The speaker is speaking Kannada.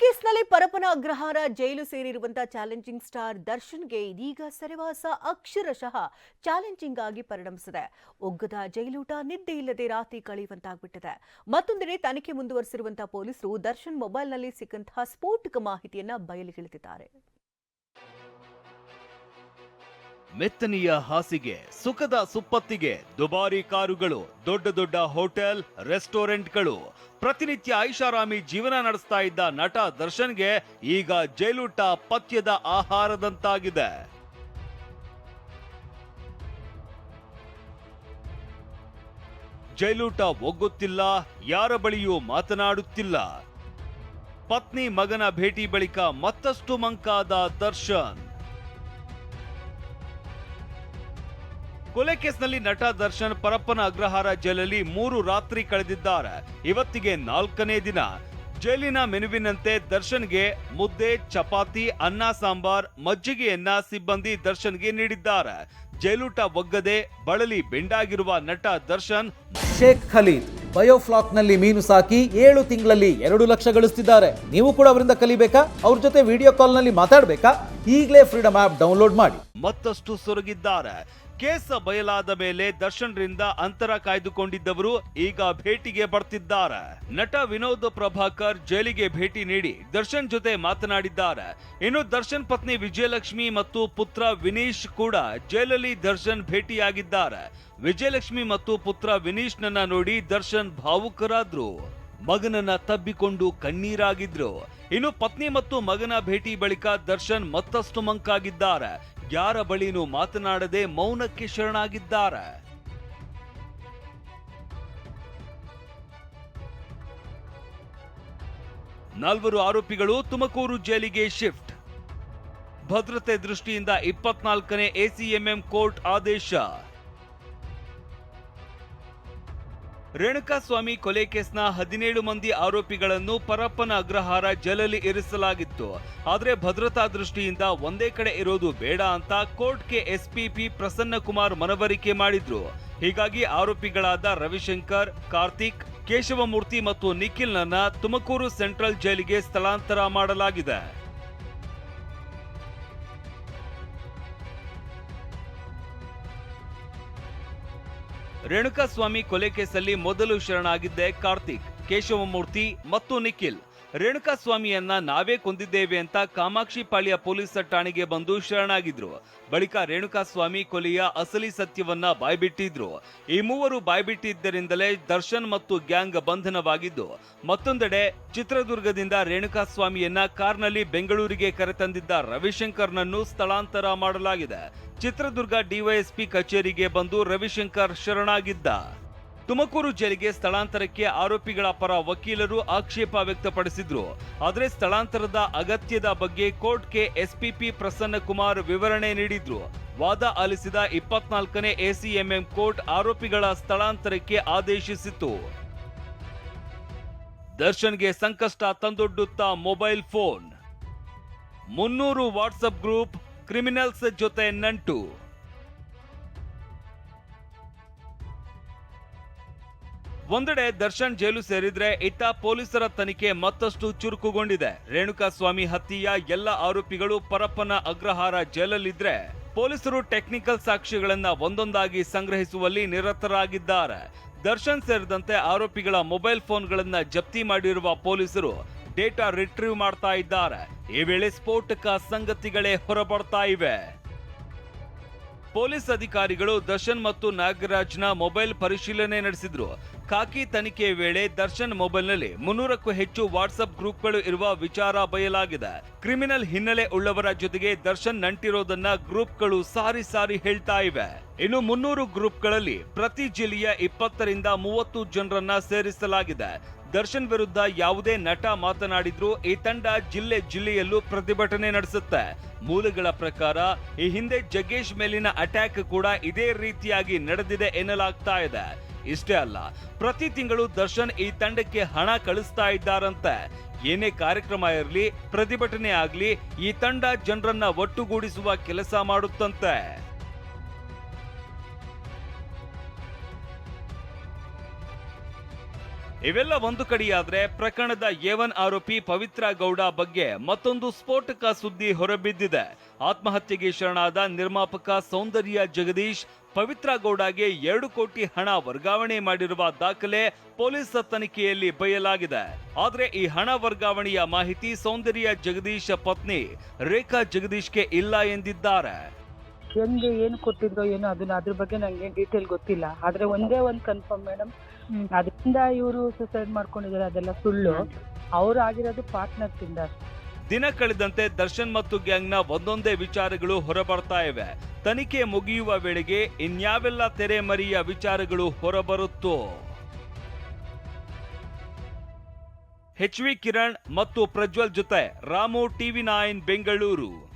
ಕೇಸ್ನಲ್ಲಿ ಪರಪನ ಅಗ್ರಹಾರ ಜೈಲು ಸೇರಿರುವಂತಹ ಚಾಲೆಂಜಿಂಗ್ ಸ್ಟಾರ್ ದರ್ಶನ್ಗೆ ಇದೀಗ ಸೆರೆವಾಸ ಅಕ್ಷರಶಃ ಚಾಲೆಂಜಿಂಗ್ ಆಗಿ ಪರಿಣಮಿಸಿದೆ. ಒಗ್ಗದ ಜೈಲೂಟ ನಿದ್ದೆ ಇಲ್ಲದೆ ರಾತ್ರಿ ಕಳೆಯುವಂತಾಗ್ಬಿಟ್ಟಿದೆ. ಮತ್ತೊಂದೆಡೆ ತನಿಖೆ ಮುಂದುವರೆಸಿರುವಂತಹ ಪೊಲೀಸರು ದರ್ಶನ್ ಮೊಬೈಲ್ನಲ್ಲಿ ಸಿಕ್ಕಂತಹ ಸ್ಫೋಟಕ ಮಾಹಿತಿಯನ್ನ ಬಯಲಿಗೆಳೆದಿದ್ದಾರೆ. ಮೆತ್ತನೆಯ ಹಾಸಿಗೆ, ಸುಖದ ಸುಪ್ಪತ್ತಿಗೆ ದುಬಾರಿ ಕಾರುಗಳು, ದೊಡ್ಡ ದೊಡ್ಡ ಹೋಟೆಲ್, ರೆಸ್ಟೋರೆಂಟ್ಗಳು. ಪ್ರತಿನಿತ್ಯ ಐಷಾರಾಮಿ ಜೀವನ ನಡೆಸ್ತಾ ಇದ್ದ ನಟ ದರ್ಶನ್ಗೆ ಈಗ ಜೈಲೂಟ ಪಥ್ಯದ ಆಹಾರದಂತಾಗಿದೆ. ಜೈಲೂಟ ಒಗ್ಗುತ್ತಿಲ್ಲ, ಯಾರ ಬಳಿಯೂ ಮಾತನಾಡುತ್ತಿಲ್ಲ. ಪತ್ನಿ ಮಗನ ಭೇಟಿ ಬಳಿಕ ಮತ್ತಷ್ಟು ಮಂಕಾದ ದರ್ಶನ್. ಕೊಲೆ ಕೇಸ್ನಲ್ಲಿ ನಟ ದರ್ಶನ್ ಪರಪ್ಪನ ಅಗ್ರಹಾರ ಜೈಲಲ್ಲಿ ಮೂರು ರಾತ್ರಿ ಕಳೆದಿದ್ದಾರೆ. ಇವತ್ತಿಗೆ ನಾಲ್ಕನೇ ದಿನ. ಜೈಲಿನ ಮೆನುವಿನಂತೆ ದರ್ಶನ್ಗೆ ಮುದ್ದೆ ಚಪಾತಿ ಅನ್ನ ಸಾಂಬಾರ್ ಮಜ್ಜಿಗೆಯನ್ನ ಸಿಬ್ಬಂದಿ ದರ್ಶನ್ಗೆ ನೀಡಿದ್ದಾರೆ. ಜೈಲೂಟ ಒಗ್ಗದೆ ಬಳಲಿ ಬೆಂಡಾಗಿರುವ ನಟ ದರ್ಶನ್ ಶೇಖ್ ಖಲೀದ್ ಬಯೋಫ್ಲಾಕ್ನಲ್ಲಿ ಮೀನು ಸಾಕಿ ಏಳು ತಿಂಗಳಲ್ಲಿ ಎರಡು ಲಕ್ಷ ಗಳಿಸ್ತಿದ್ದಾರೆ. ನೀವು ಕೂಡ ಅವರಿಂದ ಕಲಿಬೇಕಾ? ಅವ್ರ ಜೊತೆ ವಿಡಿಯೋ ಕಾಲ್ನಲ್ಲಿ ಮಾತಾಡಬೇಕಾ? ಈಗಲೇ ಫ್ರೀಡಮ್ ಆಪ್ ಡೌನ್ಲೋಡ್ ಮಾಡಿ. ಮತ್ತಷ್ಟು ಸೊರಗಿದ್ದಾರೆ. ಕೇಸ್ ಬಯಲಾದ ಮೇಲೆ ದರ್ಶನ್ರಿಂದ ಅಂತರ ಕಾಯ್ದುಕೊಂಡಿದ್ದವರು ಈಗ ಭೇಟಿಗೆ ಬರ್ತಿದ್ದಾರೆ. ನಟ ವಿನೋದ್ ಪ್ರಭಾಕರ್ ಜೈಲಿಗೆ ಭೇಟಿ ನೀಡಿ ದರ್ಶನ್ ಜೊತೆ ಮಾತನಾಡಿದ್ದಾರೆ. ಇನ್ನು ದರ್ಶನ್ ಪತ್ನಿ ವಿಜಯಲಕ್ಷ್ಮಿ ಮತ್ತು ಪುತ್ರ ವಿನೀಶ್ ಕೂಡ ಜೈಲಲ್ಲಿ ದರ್ಶನ್ ಭೇಟಿಯಾಗಿದ್ದಾರೆ. ವಿಜಯಲಕ್ಷ್ಮಿ ಮತ್ತು ಪುತ್ರ ವಿನೀಶ್ ನನ್ನ ನೋಡಿ ದರ್ಶನ್ ಭಾವುಕರಾದ್ರು. ಮಗನನ್ನ ತಬ್ಬಿಕೊಂಡು ಕಣ್ಣೀರಾಗಿದ್ರು. ಇನ್ನು ಪತ್ನಿ ಮತ್ತು ಮಗನ ಭೇಟಿ ಬಳಿಕ ದರ್ಶನ್ ಮತ್ತಷ್ಟು ಮಂಕಾಗಿದ್ದಾರೆ. ಯಾರ ಬಳಿನೂ ಮಾತನಾಡದೆ ಮೌನಕ್ಕೆ ಶರಣಾಗಿದ್ದಾರೆ. ನಾಲ್ವರು ಆರೋಪಿಗಳು ತುಮಕೂರು ಜೈಲಿಗೆ ಶಿಫ್ಟ್. ಭದ್ರತೆ ದೃಷ್ಟಿಯಿಂದ ಇಪ್ಪತ್ನಾಲ್ಕನೇ ಎಸಿಎಂಎಂ ಕೋರ್ಟ್ ಆದೇಶ. ರೇಣುಕಾಸ್ವಾಮಿ ಕೊಲೆ ಕೇಸ್ನ ಹದಿನೇಳು ಮಂದಿ ಆರೋಪಿಗಳನ್ನು ಪರಪ್ಪನ ಅಗ್ರಹಾರ ಜೈಲಲ್ಲಿ ಇರಿಸಲಾಗಿತ್ತು. ಆದರೆ ಭದ್ರತಾ ದೃಷ್ಟಿಯಿಂದ ಒಂದೇ ಕಡೆ ಇರೋದು ಬೇಡ ಅಂತ ಕೋರ್ಟ್ಗೆ ಎಸ್ಪಿಪಿ ಪ್ರಸನ್ನ ಕುಮಾರ್ ಮನವರಿಕೆ ಮಾಡಿದ್ರು. ಹೀಗಾಗಿ ಆರೋಪಿಗಳಾದ ರವಿಶಂಕರ್, ಕಾರ್ತಿಕ್, ಕೇಶವಮೂರ್ತಿ ಮತ್ತು ನಿಖಿಲ್ನನ್ನ ತುಮಕೂರು ಸೆಂಟ್ರಲ್ ಜೈಲಿಗೆ ಸ್ಥಳಾಂತರ ಮಾಡಲಾಗಿದೆ. ರೇಣುಕಾಸ್ವಾಮಿ ಕೊಲೆ ಕೇಸಲ್ಲಿ ಮೊದಲು ಶರಣಾಗಿದ್ದೆ ಕಾರ್ತಿಕ್ ಕೇಶವಮೂರ್ತಿ ಮತ್ತು ನಿಖಿಲ್. ರೇಣುಕಾಸ್ವಾಮಿಯನ್ನ ನಾವೇ ಕೊಂದಿದ್ದೇವೆ ಅಂತ ಕಾಮಾಕ್ಷಿ ಪಾಳ್ಯ ಪೊಲೀಸ್ ಠಾಣೆಗೆ ಬಂದು ಶರಣಾಗಿದ್ರು. ಬಳಿಕ ರೇಣುಕಾಸ್ವಾಮಿ ಕೊಲೆಯ ಅಸಲಿ ಸತ್ಯವನ್ನ ಬಾಯ್ಬಿಟ್ಟಿದ್ರು. ಈ ಮೂವರು ಬಾಯ್ಬಿಟ್ಟಿದ್ದರಿಂದಲೇ ದರ್ಶನ್ ಮತ್ತು ಗ್ಯಾಂಗ್ ಬಂಧನವಾಗಿದ್ದು, ಮತ್ತೊಂದೆಡೆ ಚಿತ್ರದುರ್ಗದಿಂದ ರೇಣುಕಾಸ್ವಾಮಿಯನ್ನ ಕಾರ್ನಲ್ಲಿ ಬೆಂಗಳೂರಿಗೆ ಕರೆತಂದಿದ್ದ ರವಿಶಂಕರ್ನನ್ನು ಸ್ಥಳಾಂತರ ಮಾಡಲಾಗಿದೆ. ಚಿತ್ರದುರ್ಗ ಡಿವೈಎಸ್ಪಿ ಕಚೇರಿಗೆ ಬಂದು ರವಿಶಂಕರ್ ಶರಣಾಗಿದ್ದ. ತುಮಕೂರು ಜೈಲಿಗೆ ಸ್ಥಳಾಂತರಕ್ಕೆ ಆರೋಪಿಗಳ ಪರ ವಕೀಲರು ಆಕ್ಷೇಪ ವ್ಯಕ್ತಪಡಿಸಿದ್ರು. ಆದರೆ ಸ್ಥಳಾಂತರದ ಅಗತ್ಯದ ಬಗ್ಗೆ ಕೋರ್ಟ್ಗೆ ಎಸ್ಪಿಪಿ ಪ್ರಸನ್ನ ಕುಮಾರ್ ವಿವರಣೆ ನೀಡಿದ್ರು. ವಾದ ಆಲಿಸಿದ ಇಪ್ಪತ್ನಾಲ್ಕನೇ ಎಸಿಎಂಎಂ ಕೋರ್ಟ್ ಆರೋಪಿಗಳ ಸ್ಥಳಾಂತರಕ್ಕೆ ಆದೇಶಿಸಿತು ದರ್ಶನ್ಗೆ ಸಂಕಷ್ಟ ತಂದೊಡ್ಡುತ್ತಾ ಮೊಬೈಲ್ ಫೋನ್. ಮುನ್ನೂರು ವಾಟ್ಸಪ್ ಗ್ರೂಪ್ ಕ್ರಿಮಿನಲ್ಸ್ ಜೊತೆ ನಂಟು. ಒಂದೆಡೆ ದರ್ಶನ್ ಜೈಲು ಸೇರಿದ್ರೆ ಇತ್ತ ಪೊಲೀಸರ ತನಿಖೆ ಮತ್ತಷ್ಟು ಚುರುಕುಗೊಂಡಿದೆ. ರೇಣುಕಾಸ್ವಾಮಿ ಹತ್ಯೆಯ ಎಲ್ಲ ಆರೋಪಿಗಳು ಪರಪ್ಪನ ಅಗ್ರಹಾರ ಜೈಲಲ್ಲಿದ್ರೆ ಪೊಲೀಸರು ಟೆಕ್ನಿಕಲ್ ಸಾಕ್ಷ್ಯಗಳನ್ನ ಒಂದೊಂದಾಗಿ ಸಂಗ್ರಹಿಸುವಲ್ಲಿ ನಿರತರಾಗಿದ್ದಾರೆ. ದರ್ಶನ್ ಸೇರಿದಂತೆ ಆರೋಪಿಗಳ ಮೊಬೈಲ್ ಫೋನ್ಗಳನ್ನ ಜಪ್ತಿ ಮಾಡಿರುವ ಪೊಲೀಸರು ಡೇಟಾ ರಿಟ್ರೀವ್ ಮಾಡ್ತಾ ಇದ್ದಾರೆ. ಈ ವೇಳೆ ಸ್ಫೋಟಕ ಸಂಗತಿಗಳೇ ಹೊರಬರ್ತಾ ಇವೆ. ಪೊಲೀಸ್ ಅಧಿಕಾರಿಗಳು ದರ್ಶನ್ ಮತ್ತು ನಾಗರಾಜ್ನ ಮೊಬೈಲ್ ಪರಿಶೀಲನೆ ನಡೆಸಿದ್ರು. ಖಾಕಿ ತನಿಖೆ ವೇಳೆ ದರ್ಶನ್ ಮೊಬೈಲ್ನಲ್ಲಿ ಮುನ್ನೂರಕ್ಕೂ ಹೆಚ್ಚು ವಾಟ್ಸಪ್ ಗ್ರೂಪ್ಗಳು ಇರುವ ವಿಚಾರ ಬಯಲಾಗಿದೆ. ಕ್ರಿಮಿನಲ್ ಹಿನ್ನೆಲೆ ಉಳ್ಳವರ ಜೊತೆಗೆ ದರ್ಶನ್ ನಂಟಿರೋದನ್ನ ಗ್ರೂಪ್ಗಳು ಸಾರಿ ಸಾರಿ ಹೇಳ್ತಾ ಇವೆ. ಇನ್ನು ಮುನ್ನೂರು ಗ್ರೂಪ್ಗಳಲ್ಲಿ ಪ್ರತಿ ಜಿಲ್ಲೆಯ ಇಪ್ಪತ್ತರಿಂದ ಮೂವತ್ತು ಜನರನ್ನ ಸೇರಿಸಲಾಗಿದೆ. ದರ್ಶನ್ ವಿರುದ್ಧ ಯಾವುದೇ ನಟ ಮಾತನಾಡಿದ್ರೂ ಈ ತಂಡ ಜಿಲ್ಲೆ ಜಿಲ್ಲೆಯಲ್ಲೂ ಪ್ರತಿಭಟನೆ ನಡೆಸುತ್ತೆ. ಮೂಲಗಳ ಪ್ರಕಾರ ಈ ಹಿಂದೆ ಜಗ್ಗೇಶ್ ಮೇಲಿನ ಅಟ್ಯಾಕ್ ಕೂಡ ಇದೇ ರೀತಿಯಾಗಿ ನಡೆದಿದೆ ಎನ್ನಲಾಗ್ತಾ ಇದೆ. ಇಷ್ಟೇ ಅಲ್ಲ, ಪ್ರತಿ ತಿಂಗಳು ದರ್ಶನ್ ಈ ತಂಡಕ್ಕೆ ಹಣ ಕಳಿಸ್ತಾ ಇದ್ದಾರಂತೆ. ಏನೇ ಕಾರ್ಯಕ್ರಮ ಇರಲಿ, ಪ್ರತಿಭಟನೆ ಆಗಲಿ, ಈ ತಂಡ ಜನರನ್ನ ಒಟ್ಟುಗೂಡಿಸುವ ಕೆಲಸ ಮಾಡುತ್ತಂತೆ. ಇವೆಲ್ಲ ಒಂದು ಕಡೆಯಾದ್ರೆ ಪ್ರಕರಣದ ಏವನ್ ಆರೋಪಿ ಪವಿತ್ರ ಗೌಡ ಬಗ್ಗೆ ಮತ್ತೊಂದು ಸ್ಫೋಟಕ ಸುದ್ದಿ ಹೊರಬಿದ್ದಿದೆ. ಆತ್ಮಹತ್ಯೆಗೆ ಶರಣಾದ ನಿರ್ಮಾಪಕ ಸೌಂದರ್ಯ ಜಗದೀಶ್, ಪವಿತ್ರ ಗೌಡಗೆ ಎರಡು ಕೋಟಿ ಹಣ ವರ್ಗಾವಣೆ ಮಾಡಿರುವ ದಾಖಲೆ ಪೊಲೀಸ್ ತನಿಖೆಯಲ್ಲಿ ಬಯಲಾಗಿದೆ. ಆದರೆ ಈ ಹಣ ವರ್ಗಾವಣೆಯ ಮಾಹಿತಿ ಸೌಂದರ್ಯ ಜಗದೀಶ್ ಪತ್ನಿ ರೇಖಾ ಜಗದೀಶ್ಗೆ ಇಲ್ಲ ಎಂದಿದ್ದಾರೆ. ಹೆಂಗೆ, ಏನು ಕೊಟ್ಟಿದ್ರು ಏನೋ ಅದನ್ನ ಅದ್ರ ಬಗ್ಗೆ ನಂಗೆ ಡೀಟೇಲ್ ಗೊತ್ತಿಲ್ಲ. ಆದ್ರೆ ಒಂದೇ ಒಂದು ಕನ್ಫರ್ಮ್ ಮೇಡಮ್ ಅದರಿಂದ ಇವರು ಸುಸೈಡ್ ಮಾಡ್ಕೊಂಡಿದ್ದಾರೆ ಅದೆಲ್ಲ ಸುಳ್ಳು. ಅವ್ರು ಆಗಿರೋದು ಪಾರ್ಟ್ನರ್ಸ್ ಇಂದ ದಿನ ಕಳೆದಂತೆ ದರ್ಶನ್ ಮತ್ತು ಗ್ಯಾಂಗ್ನ ಒಂದೊಂದೇ ವಿಚಾರಗಳು ಹೊರಬರ್ತಾ ಇವೆ. ತನಿಖೆ ಮುಗಿಯುವ ವೇಳೆಗೆ ಇನ್ಯಾವೆಲ್ಲ ತೆರೆಮರಿಯ ವಿಚಾರಗಳು ಹೊರಬರುತ್ತೋ? ಎಚ್ ವಿ ಕಿರಣ್ ಮತ್ತು ಪ್ರಜ್ವಲ್ ಜೊತೆ ರಾಮು ಟಿವಿ ನೈನ್ ಬೆಂಗಳೂರು.